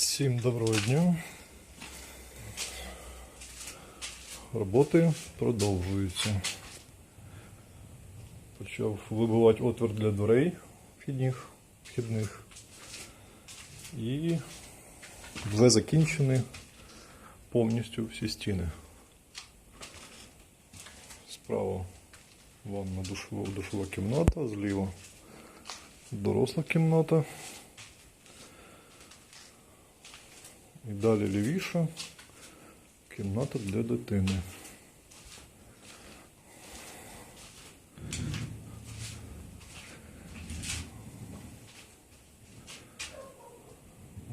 Всім доброго дня. Роботи продовжуються. Почав вибивати отвір для дверей вхідних, вхідних. І вже закінчені повністю всі стіни. Справа ванна душова, кімната, зліва доросла кімната. І далі лівіше кімната для дитини.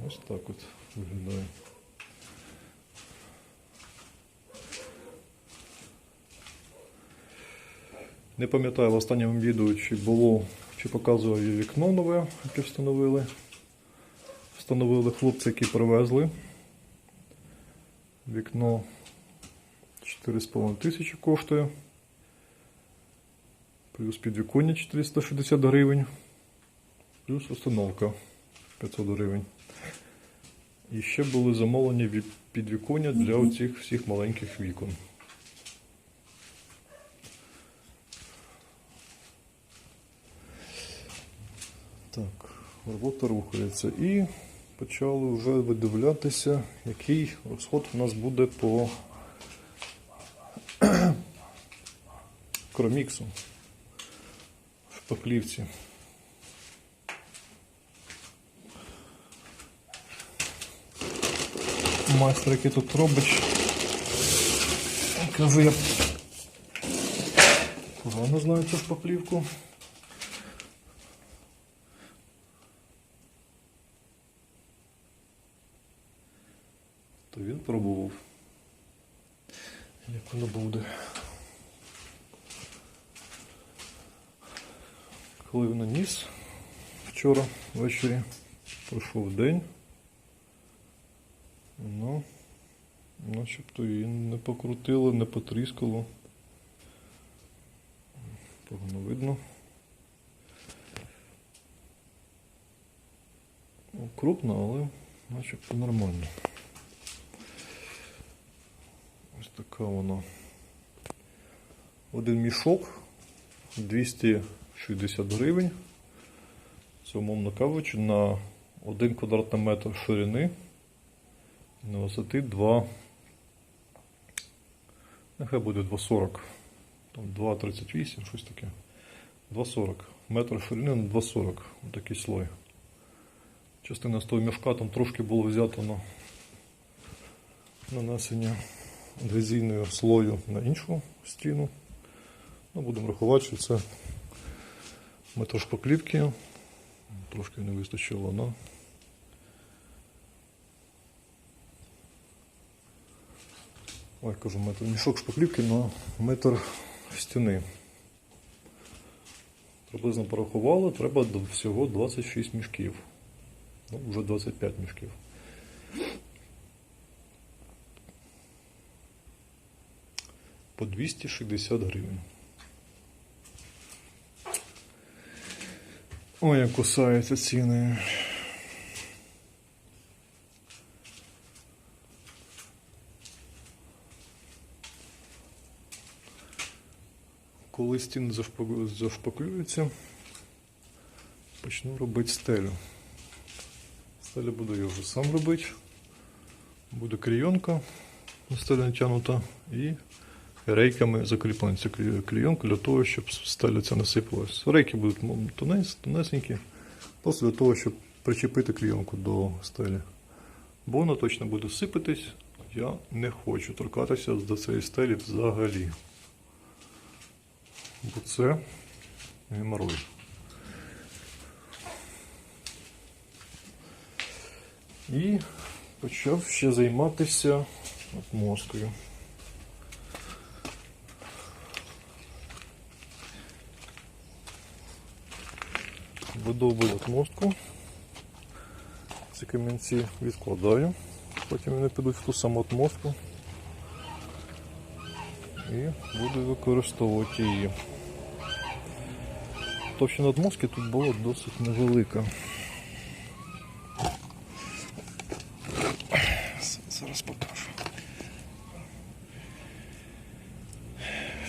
Ось так от виглядає. Не пам'ятаю в останньому відео, чи було, чи показував я вікно нове, яке встановили. Встановили хлопці, які привезли. Вікно 4,5 тисячі коштує. Плюс підвіконня 460 гривень. Плюс установка 500 гривень. І ще були замовлені від- підвіконня для оцих всіх маленьких вікон. Так, робота рухається. І почали вже видивлятися, який розход у нас буде по кроміксу шпаклівці. Майстер, який тут робить, каже, я погано знаю цю шпаклівку. То він пробував. Як воно буде. Коли він наніс вчора ввечері, пройшов день. Ну, начебто і не покрутило, не потріскало. Погано видно. Ну, Крупно, але начебто нормально. Ось така вона. Один мішок 260 гривень. Це умовно кажучи, на 1 квадратний метр ширини. На висоти 2. Нехай буде 2,40. Там 2,38, щось таке. 2,40. Метр ширини на 2,40. Отакий слой. Частина з того мішка там трошки було взято на нанесення адгезійного слою на іншу стіну. Ну, будемо рахувати, що це метр шпаклівки. Трошки не вистачило на Ой, кажу, метр мішок шпаклівки на метр стіни. Приблизно порахували, треба до всього 26 мішків. Ну, вже 25 мішків. По 260 гривень. Ой, як кусаються ціни. Коли стіни зашпаклюються, почну робити стелю. Стелю буду я вже сам робити. Буде клейонка на стелю натягнута і рейками закріплена ця клей- для того, щоб стеля ця насипалась. Рейки будуть тонес, тонесенькі, просто для того, щоб причепити клейонку до стелі. Бо вона точно буде сипатись. Я не хочу торкатися до цієї стелі взагалі. Бо це геморой. І почав ще займатися отмозкою. Видовбив отмостку. Ці камінці відкладаю. Потім вони підуть в ту саму отмостку. І буду використовувати її. Товщина отмостки тут була досить невелика. Зараз покажу.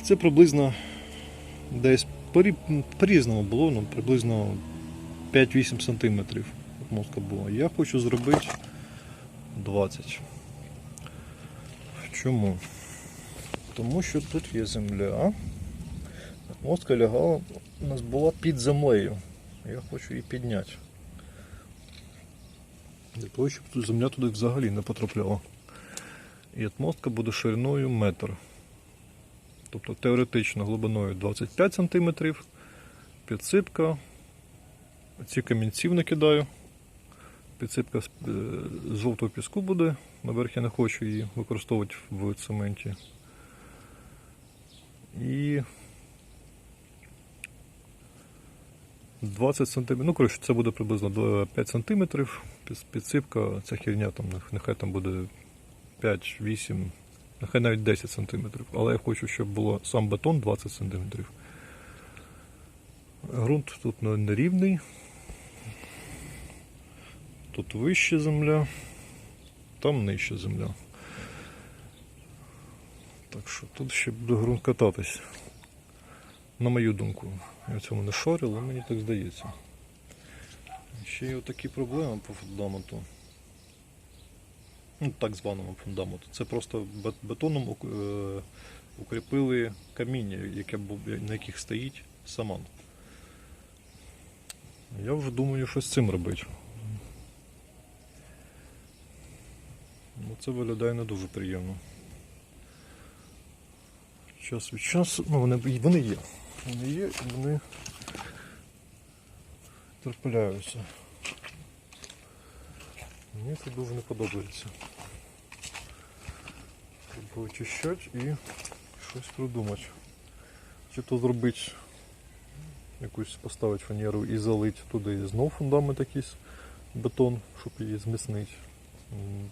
Це приблизно десь порі- по-різному було, ну, приблизно 5-8 см мозка було. Я хочу зробити 20. Чому? Тому що тут є земля. Мозка лягала, у нас була під землею. Я хочу її підняти. Для того, щоб земля туди взагалі не потрапляла. І отмостка буде шириною метр. Тобто теоретично глибиною 25 см, підсипка. Ці камінців накидаю. Підсипка з, е, жовтого піску буде. Наверх я не хочу її використовувати в цементі. І 20 см. Ну, коротше, це буде приблизно 5 см. Підсипка, ця херня там, нехай там буде 5-8, нехай навіть 10 см. Але я хочу, щоб було сам бетон 20 см. Грунт тут нерівний. Тут вище земля, там нижче земля. Так що тут ще буде ґрунт кататись. На мою думку. Я в цьому не шарю, але мені так здається. Ще є такі проблеми по фундаменту. Ну, так званому фундаменту. Це просто бетоном е, укріпили каміння, яке, на яких стоїть саман. Я вже думаю, що з цим робити. Ну, це виглядає не дуже приємно. Час від часу. Ну, вони, вони є. Вони є і вони терпляються. Мені це дуже не подобається. Треба очищати і щось придумати. Чи то зробити якусь поставити фанеру і залити туди знов фундамент якийсь бетон, щоб її зміцнити.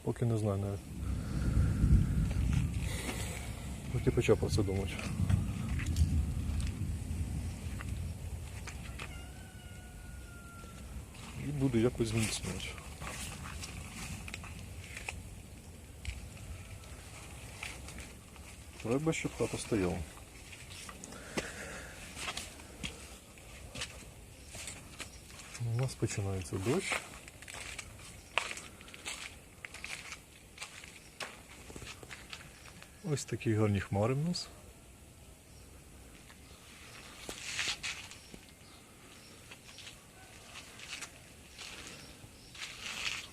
Поки не знаю навіть. Поки почав про це думати. І буду якось зміцнювати. Треба, щоб хата стояла. У нас починається дощ. Ось такі гарні хмари в нас.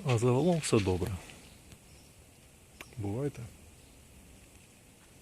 А загалом все добре. Бувайте.